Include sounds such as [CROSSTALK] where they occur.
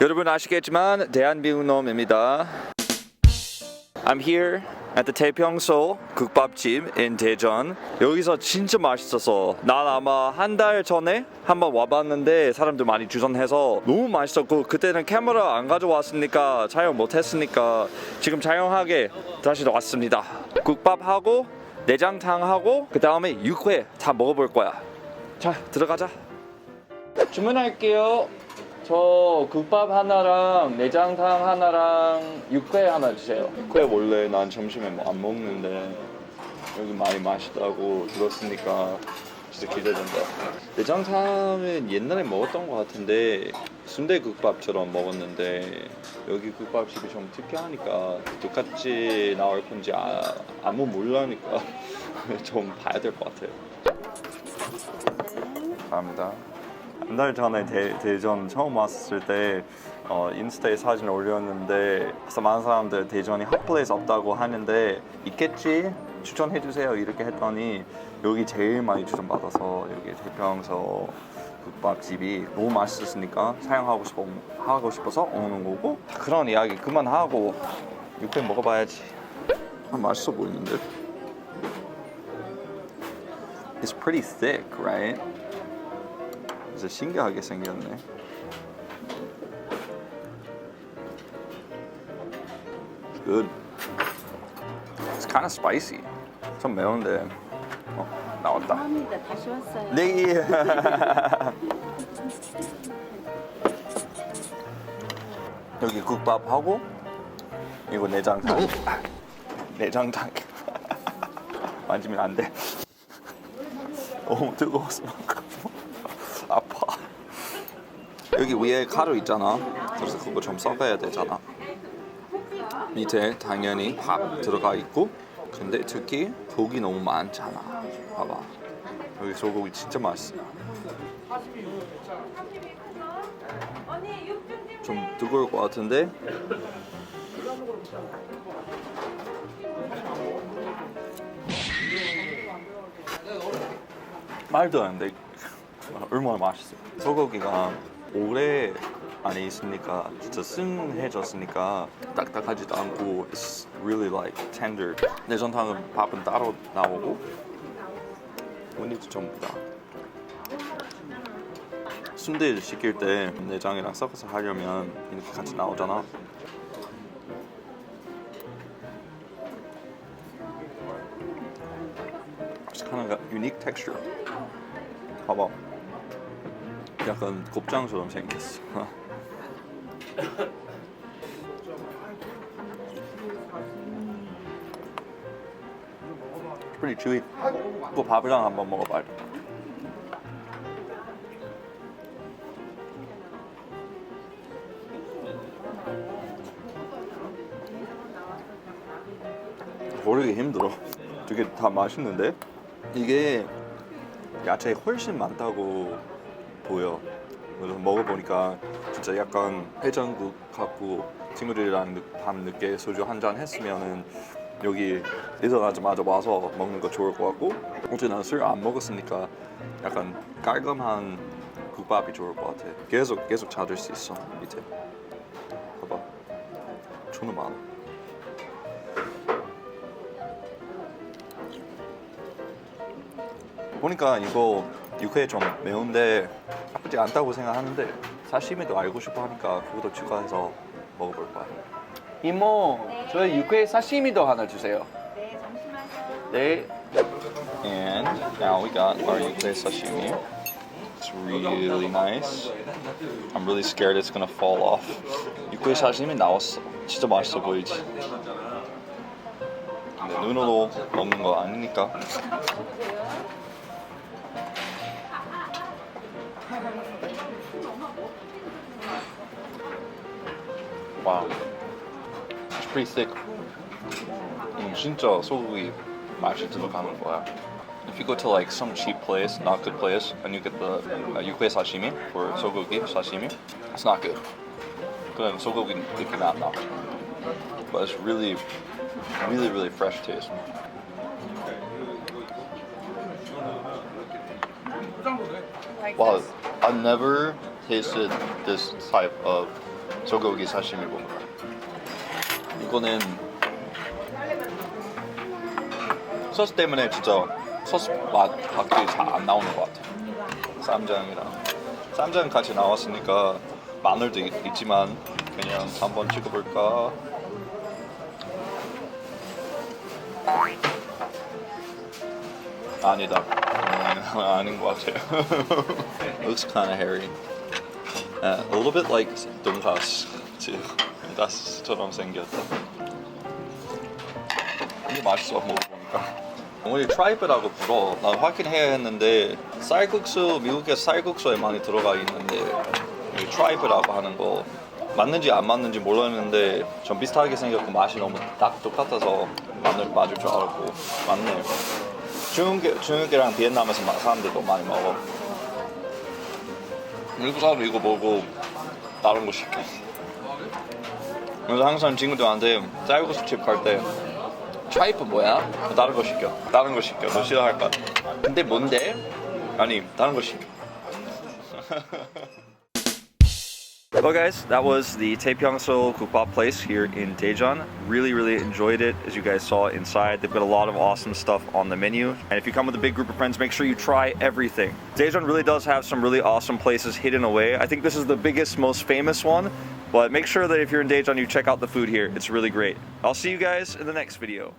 여러분 아시겠지만 대한민국놈입니다. I'm here at the 태평소 국밥집 in 대전. 여기서 진짜 맛있어서 난 아마 한 달 전에 한번 와봤는데 사람들 많이 주선해서 너무 맛있었고 그때는 카메라 안 가져왔으니까 촬영 못했으니까 지금 촬영하게 다시 왔습니다. 국밥하고 내장탕하고 그 다음에 육회 다 먹어볼 거야. 자 들어가자. 주문할게요. 저 국밥 하나랑 내장탕 하나랑 육회 하나 주세요. 육회 원래 난 점심에 뭐 안 먹는데 여기 많이 맛있다고 들었으니까 진짜 기대된다. 내장탕은 옛날에 먹었던 것 같은데 순대국밥처럼 먹었는데 여기 국밥집이 좀 특이하니까 똑같이 나올 건지 아, 아무 모르니까 [LAUGHS] 좀 봐야 될 것 같아요. 감사합니다. 한 달 전에 대, 대전 처음 왔을 때 어, 인스타에 사진 올렸는데 그래서 많은 사람들 대전이 핫플레이스 없다고 하는데 있겠지? 추천해 주세요. 이렇게 했더니 여기 제일 많이 추천 받아서 여기 대평서 국밥집이 너무 맛있었으니까 사용하고 싶어 하고 싶어서 오는 거고 그런 이야기 그만하고 육회 먹어봐야지. 아, 맛있어 보이는데? It's pretty thick, right? 진짜 신기하게 생겼네. Good. It's kind of spicy. 좀 매운데. 어, 나왔다. 합니다. 다시 왔어요. 네. [LAUGHS] 여기 국밥하고 이거 내장탕. 내장탕. [LAUGHS] 만지면 안 돼. [LAUGHS] 너무 뜨거워서. 여기 위에 가루 있잖아. 그래서 그거 좀 섞어야 되잖아. 밑에 당연히 밥 들어가 있고, 근데 특히 고기 너무 많잖아. 봐봐. 여기 소고기 진짜 맛있어. 좀 뜨거울 것 같은데. 말도 안 돼. 얼마나 맛있어. 소고기가 오래 안에 있으니까 진짜 쓴해졌으니까 딱딱하지도 않고 it's really like tender. 내전탕은 밥은 따로 나오고 원리도 전부 다. 순대 시킬 때 내장이랑 섞어서 하려면 이렇게 같이 나오잖아. Got unique texture. 봐봐. 약간 곱창처럼 생겼어. [LAUGHS] pretty. 또 밥이랑 한번 먹어봐야 돼. 고르기 힘들어. 되게 다 맛있는데 이게 야채 훨씬 많다고 보여. 그래서 먹어보니까 진짜 약간 해장국 같고 친구들이랑 늦- 밤 늦게 소주 한 잔 했으면은 여기 일어나자마자 와서 먹는 거 좋을 것 같고 어제 난 술 안 먹었으니까 약간 깔끔한 국밥이 좋을 것 같아. 계속 계속 찾을 수 있어 밑에. 봐봐. 존나 많아. 보니까 이거 육회 좀 매운데 나쁘지 않다고 생각하는데 사시미도 알고 싶어 하니까 그것도 추가해서 먹어볼 거야. 이모, 저희 육회 사시미도 하나 주세요. 네, 잠시만요. 네. And now we got our 육회 sashimi. It's really nice. I'm really scared it's gonna fall off. 육회 사시미 나왔어. 진짜 맛있어 보이지. 근데 눈으로 먹는 거 아니니까. Wow. It's pretty thick. 음, 진짜 소고기 맛이 들어가는 거야. If you go to like some cheap place, not good place, and you get the uh, 육회 sashimi or sogogi sashimi, it's not good. 그냥 소고기 느낌이 안 나. But it's really, really, really fresh taste. Wow, I've never tasted this type of 소고기 사시미 먹어요. 이거는 소스 때문에 진짜 소스 맛 확실히 잘안 나오는 것 같아요. 쌈장이랑 쌈장 같이 나왔으니까 마늘도 있, 있지만 그냥 한번 찍어볼까? 아니다. 음, [LAUGHS] 아닌 것 같아요. [LAUGHS] Of hairy. Uh, a little bit like 돈가스 too. 돈가스처럼 생겼다. 이게 맛있어 먹어보니까. 우리 트라이브라고 불어. 난 확인해야 했는데 쌀국수 미국의 쌀국수에 많이 들어가 있는데 이 트라이브라고 하는 거 맞는지 안 맞는지 몰랐는데 좀 비슷하게 생겼고 맛이 너무 딱 똑같아서 맞을 맞을 줄 알았고 맞네요. 중국계 중국계랑 비엔남에서 마- 사람들도 많이 먹어. 미국 사람 이거 보고 다른 거 시켜. 그래서 항상 친구들한테 쌀국수 집 갈 때 트라이프 뭐야? 다른 거 시켜. 다른 거 시켜. 너 싫어할 것 같아. 근데 뭔데? 아니 다른 거 시켜. [LAUGHS] Well, guys, that was the Taepyeongso Kukbap place here in Daejeon. Really, really enjoyed it. As you guys saw inside, they've got a lot of awesome stuff on the menu. And if you come with a big group of friends, make sure you try everything. Daejeon really does have some really awesome places hidden away. I think this is the biggest, most famous one. But make sure that if you're in Daejeon, you check out the food here. It's really great. I'll see you guys in the next video.